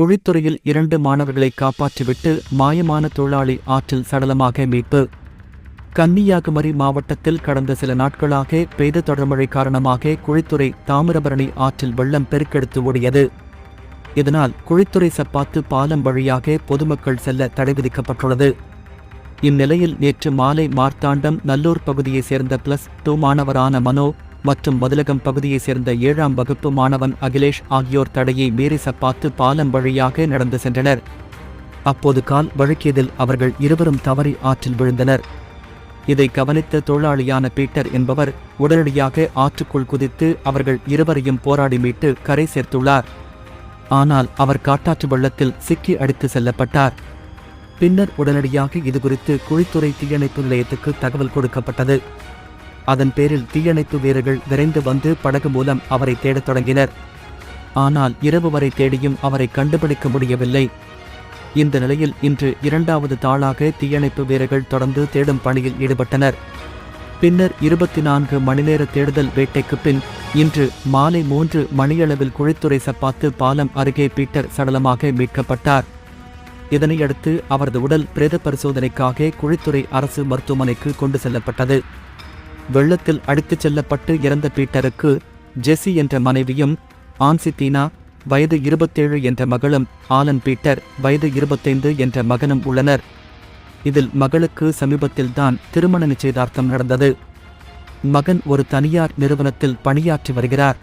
குழித்துறையில் இரண்டு மாணவர்களை காப்பாற்றிவிட்டு மாயமான தொழிலாளி ஆற்றில் சடலமாக மீட்பு. கன்னியாகுமரி மாவட்டத்தில் கடந்த சில நாட்களாக பெய்த தொடர்மழை காரணமாக குழித்துறை தாமிரபரணி ஆற்றில் வெள்ளம் பெருக்கெடுத்து ஓடியது. இதனால் குழித்துறை சப்பாத்து பாலம் வழியாக பொதுமக்கள் செல்ல தடை விதிக்கப்பட்டுள்ளது. இந்நிலையில் நேற்று மாலை மார்த்தாண்டம் நல்லூர் பகுதியைச் சேர்ந்த பிளஸ் டூ மாணவரான மனோ மற்றும் மதுலகம் பகுதியைச் சேர்ந்த ஏழாம் வகுப்பு மாணவன் அகிலேஷ் ஆகியோர் தடையை மீறி சப்பாத்து பாலம் வழியாக நடந்து சென்றனர். அப்போது கால் வழுக்கியதில் அவர்கள் இருவரும் தவறி ஆற்றில் விழுந்தனர். இதை கவனித்த தொழிலாளியான பீட்டர் என்பவர் உடனடியாக ஆற்றுக்குள் குதித்து அவர்கள் இருவரையும் போராடி மீட்டு கரை சேர்த்துள்ளார். ஆனால் அவர் காட்டாற்று வெள்ளத்தில் சிக்கி அடித்து செல்லப்பட்டார். பின்னர் உடனடியாக இதுகுறித்து குழித்துறை தீயணைப்பு நிலையத்துக்கு தகவல் கொடுக்கப்பட்டது. அதன் பேரில் தீயணைப்பு வீரர்கள் விரைந்து வந்து படகு மூலம் அவரை தேடத் தொடங்கினர். ஆனால் இரவு வரை தேடியும் அவரை கண்டுபிடிக்க முடியவில்லை. இந்த நிலையில் இன்று இரண்டாவது தாளாக தீயணைப்பு வீரர்கள் தொடர்ந்து தேடும் பணியில் ஈடுபட்டனர். பின்னர் இருபத்தி நான்கு மணி நேர தேடுதல் வேட்டைக்கு பின் இன்று மாலை மூன்று மணியளவில் குழித்துறை சப்பாத்து பாலம் அருகே பீட்டர் சடலமாக மீட்கப்பட்டார். இதனையடுத்து அவரது உடல் பிரேத பரிசோதனைக்காக குழித்துறை அரசு மருத்துவமனைக்கு கொண்டு செல்லப்பட்டது. வெள்ளத்தில் அடித்துச் செல்லப்பட்டு இறந்த பீட்டருக்கு ஜெஸ்ஸி என்ற மனைவியும் ஆன்சித்தீனா வயது இருபத்தேழு என்ற மகளும் ஆலன் பீட்டர் வயது இருபத்தைந்து என்ற மகனும் உள்ளனர். இதில் மகளுக்கு சமீபத்தில்தான் திருமண நிச்சயதார்த்தம் நடந்தது. மகன் ஒரு தனியார் நிறுவனத்தில் பணியாற்றி வருகிறார்.